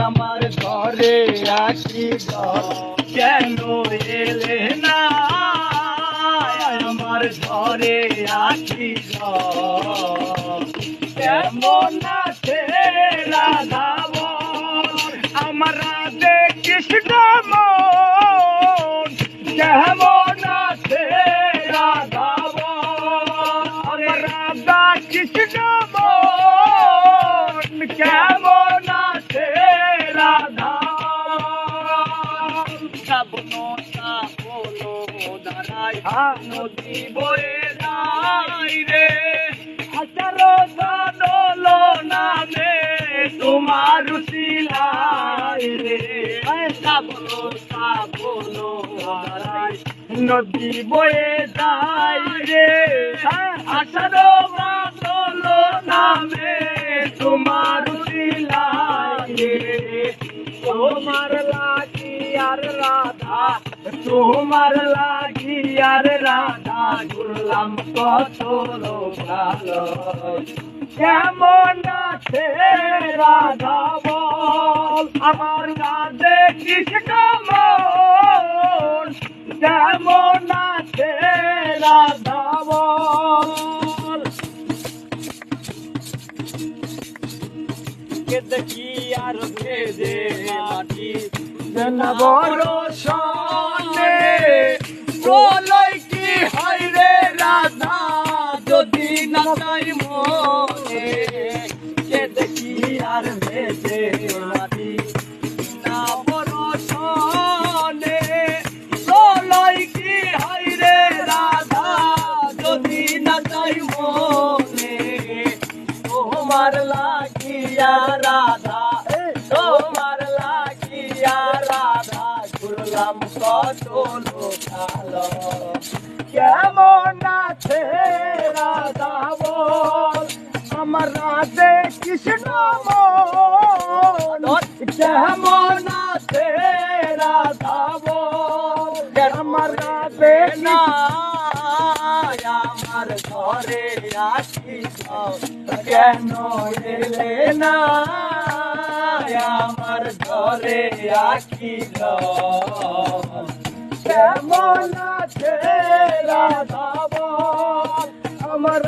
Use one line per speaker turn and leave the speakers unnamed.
আমার ঘরে আসি কেন এলে না? আমার ঘরে আসি কেমন আছে রাধাব আমার কৃষ্ণ মন। কেমন আছে রাধা কৃষ্ণ নদী বয়ে যাই রে। হাজারো গানল নামে তোমার শিলাই রে। শ্রাবণ শ্রাবণ দাঁড়াই নদী বয়ে যাই রে। হাজারো গানল নামে তোমার তোমার লাগি আর রাধা। তোমার লাগি আর রাধা ঘুরলাম কত ভালো। কেমন আছে রাধা বল? আমার কাঁধে কৃষ্ণ মন। কেমন আছে রাধা বল? কে দেখি আর ভেদে মাটি। বড় সনে বলই কি হয় রে রাধা? যদি না চাই মনে কে দেখি আর ভেদে মাটি। না বড় সনে বলই কি হয় রে রাধা? যদি না চাই মনে তোমার লাগিয়া কত লোকালো কেমন আছে রাধা বল আমার রাধে কৃষ্ণ মন কেমন আছে রাধা আমার রাধে না আমার ঘরে আসি কেন এলে না আমার ঘরে আসিল কেমন আছে রাধা আমার